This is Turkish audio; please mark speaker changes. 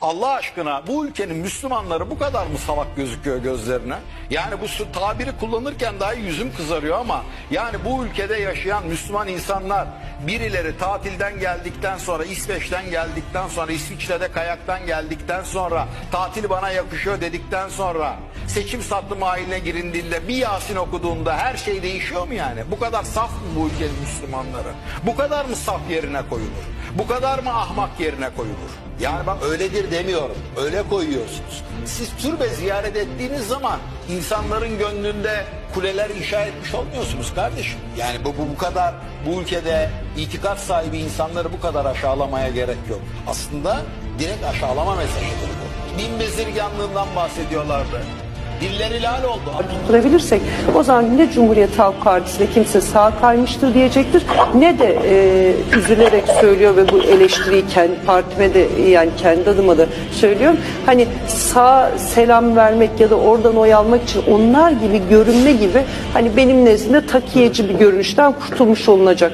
Speaker 1: Allah aşkına bu ülkenin Müslümanları bu kadar mı salak gözüküyor gözlerine? Yani bu tabiri kullanırken dahi yüzüm kızarıyor ama yani bu ülkede yaşayan Müslüman insanlar birileri tatilden geldikten sonra İsveç'ten geldikten sonra İsviçre'de kayaktan geldikten sonra tatil bana yakışıyor dedikten sonra seçim satlı mahalline girindiğinde bir Yasin okuduğunda her şey değişiyor mu yani? Bu kadar saf mı bu ülkenin Müslümanları? Bu kadar mı saf yerine koyulur? Bu kadar mı ahmak yerine koyulur? Yani bak öyledir demiyorum. Öyle koyuyorsunuz. Siz türbe ziyaret ettiğiniz zaman insanların gönlünde kuleler inşa etmiş olmuyorsunuz kardeşim. Yani bu, bu, bu kadar bu ülkede itikat sahibi insanları bu kadar aşağılamaya gerek yok. Aslında direkt aşağılama mesajıdır bu. Bin bezirganlığından bahsediyorlardı. Dilleri lal oldu.
Speaker 2: tutturabilirsek o zaman ne Cumhuriyet Halk Partisi'ne kimse sağ kaymıştır diyecektir ne de e, üzülerek söylüyor ve bu eleştiriyi kendi partime de yani kendi adıma da söylüyorum. Hani sağ selam vermek ya da oradan oy almak için onlar gibi görünme gibi hani benim nezdimde takiyeci bir görünüşten kurtulmuş olunacak.